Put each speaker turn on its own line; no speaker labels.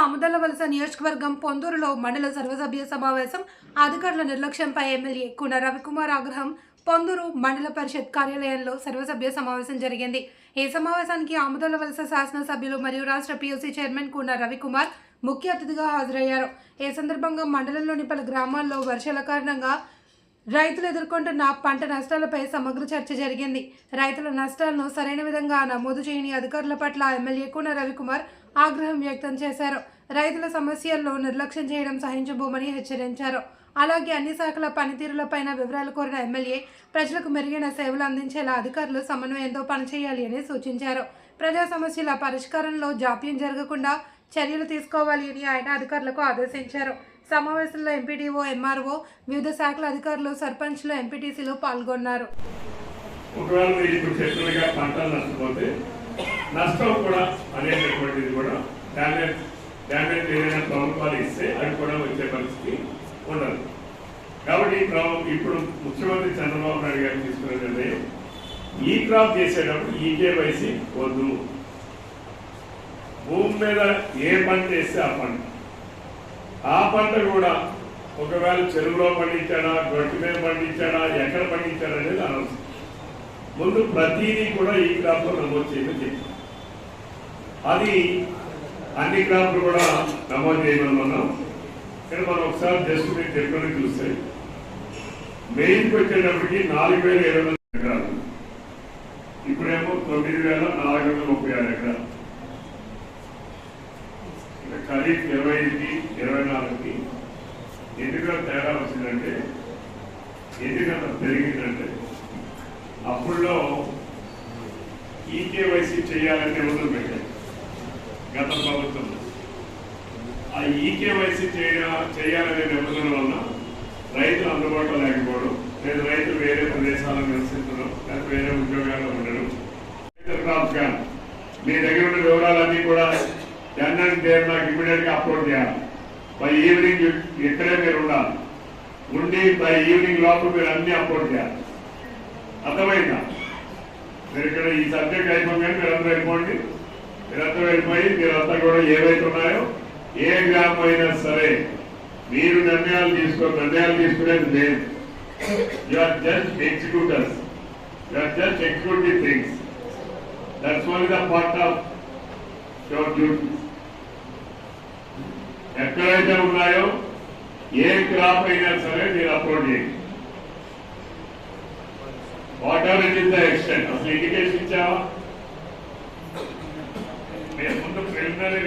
ఆముదల వలస నియోజకవర్గం పొందూరులో మండల సర్వసభ్య సమావేశం అధికారుల నిర్లక్ష్యంపై ఎమ్మెల్యే కున రవికుమార్ ఆగ్రహం. పొందూరు మండల పరిషత్ కార్యాలయంలో సర్వసభ్య సమావేశం జరిగింది. ఈ సమావేశానికి ఆముదల వలస శాసనసభ్యులు మరియు రాష్ట్ర పీయూసీ చైర్మన్ కూన రవికుమార్ ముఖ్య అతిథిగా హాజరయ్యారు. ఈ సందర్భంగా మండలంలోని పలు గ్రామాల్లో వర్షాల కారణంగా రైతులు ఎదుర్కొంటున్న పంట నష్టాలపై సమగ్ర చర్చ జరిగింది. రైతుల నష్టాలను సరైన విధంగా నమోదు చేయని అధికారుల పట్ల ఎమ్మెల్యే కూన రవికుమార్ ఆగ్రహం వ్యక్తం చేశారు. రైతుల సమస్యల్లో నిర్లక్ష్యం చేయడం సహించబోమని హెచ్చరించారు. అలాగే అన్ని శాఖల పనితీరులపైన వివరాలు కోరిన ఎమ్మెల్యే ప్రజలకు మెరుగైన సేవలు అందించేలా అధికారులు సమన్వయంతో పనిచేయాలి అని సూచించారు. ప్రజా సమస్యల పరిష్కారంలో జాప్యం జరగకుండా చర్యలు తీసుకోవాలి అని ఆయన అధికారులకు ఆదేశించారు. సమావేశంలో ఎంపీడీఓ ఎంఆర్ఓ వివిధ శాఖల అధికారులు సర్పంచ్లు ఎంపీటీసీలు పాల్గొన్నారు.
ఒకవేళ మీరు ఇప్పుడు పంటలు నష్టపోతే నష్టం కూడా అనేటటువంటిది కూడా డ్యామేజ్ డ్యామేజ్ ఏదైనా ప్రభుత్వాలు ఇస్తే అది కూడా వచ్చే పరిస్థితి ఉండదు. కాబట్టి ఈ క్రాప్ ఇప్పుడు ముఖ్యమంత్రి చంద్రబాబు నాయుడు గారు తీసుకున్న నిర్ణయం ఈ క్రాప్ చేసేటప్పుడు ఈ కేవైసీ వద్దు. భూమి మీద ఏ పని చేస్తే ఆ పంట ఆ పంట కూడా ఒకవేళ చెరువులో పండించాడా గొడ్డు మీద పండించాడా ఎక్కడ పండించాడా అనేది అనవసరం. ముందు ప్రతిదీ కూడా ఈ క్రాప్లో నమోదు చేయమని చెప్పాం అది అన్ని క్రాప్లు కూడా నమోదు చేయమని మనం ఇక్కడ మనం ఒకసారి జస్ట్ మీరు చెప్పని చూస్తే మెయిన్కి వచ్చేటప్పటికి నాలుగు వేల ఇరవై వందల ఎకరాలు. ఇప్పుడేమో తొమ్మిది వేల నాలుగు వందల ముప్పై ఆరు ఎకరాలు. ఖరీఫ్ ఇరవై ఐదుకి ఇరవై నాలుగుకి ఎందుకు తేడా వచ్చిందంటే ఎందుకంత పెరిగిందంటే అప్పుల్లో ఈకేవైసీ చేయాలని నిబంధన పెట్టారు గత ప్రభుత్వం. ఆ ఈకేవైసీ చేయ చేయాలనే నిబంధన వల్ల రైతులు అందుబాటులో లేకపోవడం లేదా రైతులు వేరే ప్రదేశాలను నివసించడం లేదా వేరే ఉద్యోగాల్లో ఉండడం. మీ దగ్గర ఉన్న వివరాలన్నీ కూడా జనరల్ పేరు నాకు ఇమీడియట్గా అప్లోడ్ చేయాలి. బై ఈవినింగ్ ఇక్కడే మీరు ఉండాలి ఉండి బై ఈవినింగ్ లోపల మీరు అన్ని అప్లోడ్ చేయాలి అర్థమైందా మీరు ఇక్కడ ఈ సబ్జెక్ట్ అయిపోగానే మీరందరూ వెళ్ళిపోండి మీరందరూ వెళ్ళిపోయి మీరంతా కూడా ఏవైతే ఉన్నాయో ఏ గ్రామం అయినా సరే మీరు నిర్ణయాలు తీసుకో నిర్ణయాలు తీసుకునేది లేదు. You are just executors you are just executive things that's only the part of your duties ఎక్కడైతే ఉన్నాయో ఏ క్రాప్ అయినా సరే మీరు అప్లోడ్ చేయండి. What are it the extent అసలు ఇండికేషన్ ఇచ్చావా? మేము ముందు ప్రిలిమినరీ